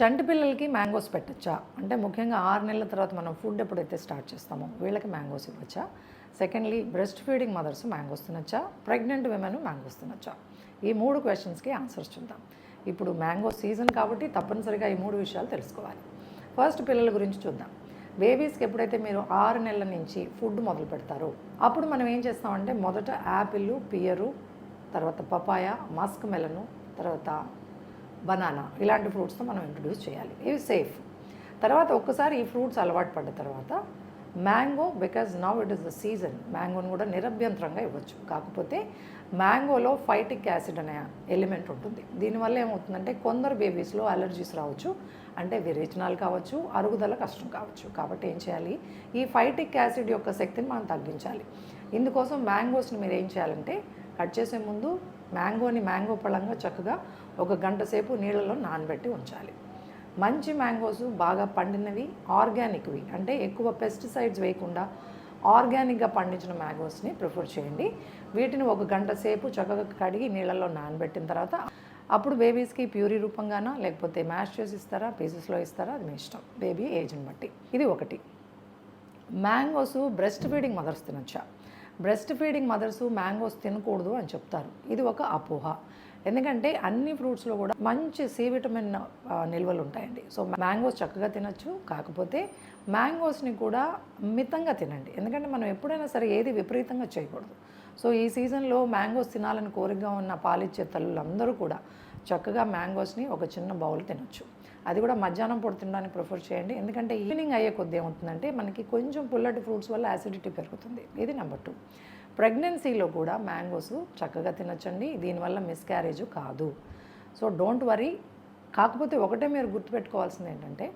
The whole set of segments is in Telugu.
చంటి పిల్లలకి మ్యాంగోస్ పెట్టచ్చా? అంటే ముఖ్యంగా ఆరు నెలల తర్వాత మనం ఫుడ్ ఎప్పుడైతే స్టార్ట్ చేస్తామో వీళ్ళకి mangoes ఇవ్వచ్చా? Secondly breast feeding mothers mangoes తినచ్చా? Pregnant women mangoes తినొచ్చా? ఈ మూడు క్వశ్చన్స్కి ఆన్సర్స్ చూద్దాం. ఇప్పుడు మ్యాంగో సీజన్ కాబట్టి తప్పనిసరిగా ఈ మూడు విషయాలు తెలుసుకోవాలి. ఫస్ట్ పిల్లల గురించి చూద్దాం. బేబీస్కి ఎప్పుడైతే మీరు ఆరు నెలల నుంచి ఫుడ్ మొదలు పెడతారో అప్పుడు మనం ఏం చేస్తామంటే మొదట యాపిల్ పియరు తర్వాత పపాయ మస్క్ మెలను తర్వాత బనానా ఇలాంటి ఫ్రూట్స్తో మనం ఇంట్రడ్యూస్ చేయాలి. ఇవి సేఫ్. తర్వాత ఒక్కసారి ఈ ఫ్రూట్స్ అలవాటు పడ్డ తర్వాత mango because now it is the season మ్యాంగోని కూడా నిరభ్యంతరంగా ఇవ్వచ్చు. కాకపోతే మ్యాంగోలో ఫైటిక్ యాసిడ్ అనే ఎలిమెంట్ ఉంటుంది. దీనివల్ల ఏమవుతుందంటే కొందరు బేబీస్లో అలర్జీస్ రావచ్చు. అంటే విరేచనాలు కావచ్చు అరుగుదల కష్టం కావచ్చు. కాబట్టి ఏం చేయాలి? ఈ ఫైటిక్ యాసిడ్ యొక్క శక్తిని మనం తగ్గించాలి. ఇందుకోసం మ్యాంగోస్ని మీరు ఏం చేయాలంటే కట్ చేసే ముందు మ్యాంగోని మ్యాంగో పళ్ళంగా చక్కగా ఒక గంట సేపు నీళ్ళలో నానబెట్టి ఉంచాలి. మంచి మ్యాంగోస్ బాగా పండినవి ఆర్గానిక్వి. అంటే ఎక్కువ పెస్టిసైడ్స్ వేయకుండా ఆర్గానిక్గా పండించిన మ్యాంగోస్ని ప్రిఫర్ చేయండి. వీటిని ఒక గంట సేపు చక్కగా కడిగి నీళ్ళల్లో నానబెట్టిన తర్వాత అప్పుడు బేబీస్కి ప్యూరీ రూపంగానా లేకపోతే మ్యాష్ చేసి ఇస్తారా పీసెస్లో ఇస్తారా అది మీ ఇష్టం. బేబీ ఏజ్ని బట్టి. ఇది ఒకటి. మ్యాంగోస్ బ్రెస్ట్ ఫీడింగ్ మదర్స్ తినొచ్చా? బ్రెస్ట్ ఫీడింగ్ మదర్స్ మ్యాంగోస్ తినకూడదు అని చెప్తారు. ఇది ఒక అపోహ. ఎందుకంటే అన్ని ఫ్రూట్స్లో కూడా మంచి సి విటమిన్ నిల్వలు ఉంటాయండి సో మ్యాంగోస్ చక్కగా తినచ్చు. కాకపోతే మ్యాంగోస్ని కూడా మితంగా తినండి. ఎందుకంటే మనం ఎప్పుడైనా సరే ఏది విపరీతంగా చేయకూడదు. సో ఈ సీజన్లో మ్యాంగోస్ తినాలని కోరికగా ఉన్న పాలిచ్చే తల్లులందరూ కూడా చక్కగా మ్యాంగోస్ని ఒక చిన్న బౌల్ తినొచ్చు. అది కూడా మధ్యాహ్నం పూట తినడానికి ప్రిఫర్ చేయండి. ఎందుకంటే ఈవినింగ్ అయ్యే కొద్ది ఏమవుతుందంటే మనకి కొంచెం పుల్లటి ఫ్రూట్స్ వల్ల యాసిడిటీ పెరుగుతుంది. ఇది నెంబర్ టూ. ప్రెగ్నెన్సీలో కూడా మ్యాంగోస్ చక్కగా తినచ్చండి. దీనివల్ల మిస్క్యారేజ్ కాదు. సో డోంట్ వరీ కాకపోతే ఒకటే మీరు గుర్తుపెట్టుకోవాల్సింది ఏంటంటే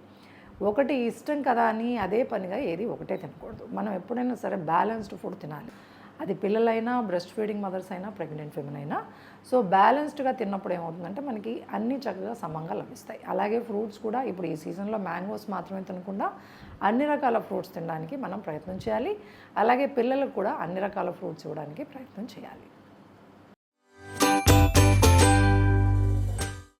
ఒకటి ఇష్టం కదా అని అదే పనిగా ఏది ఒకటే తినకూడదు. మనం ఎప్పుడైనా సరే బ్యాలెన్స్డ్ ఫుడ్ తినాలి. అది పిల్లలైనా బ్రెస్ట్ ఫీడింగ్ మదర్స్ అయినా ప్రెగ్నెంట్ విమెన్ అయినా. సో బ్యాలెన్స్డ్గా తిన్నప్పుడు ఏమవుతుందంటే మనకి అన్నీ చక్కగా సమంగా లభిస్తాయి. అలాగే ఫ్రూట్స్ కూడా ఇప్పుడు ఈ సీజన్లో మ్యాంగోస్ మాత్రమే తినకుండా అన్ని రకాల ఫ్రూట్స్ తినడానికి మనం ప్రయత్నం చేయాలి. అలాగే పిల్లలకు కూడా అన్ని రకాల ఫ్రూట్స్ ఇవ్వడానికి ప్రయత్నం చేయాలి.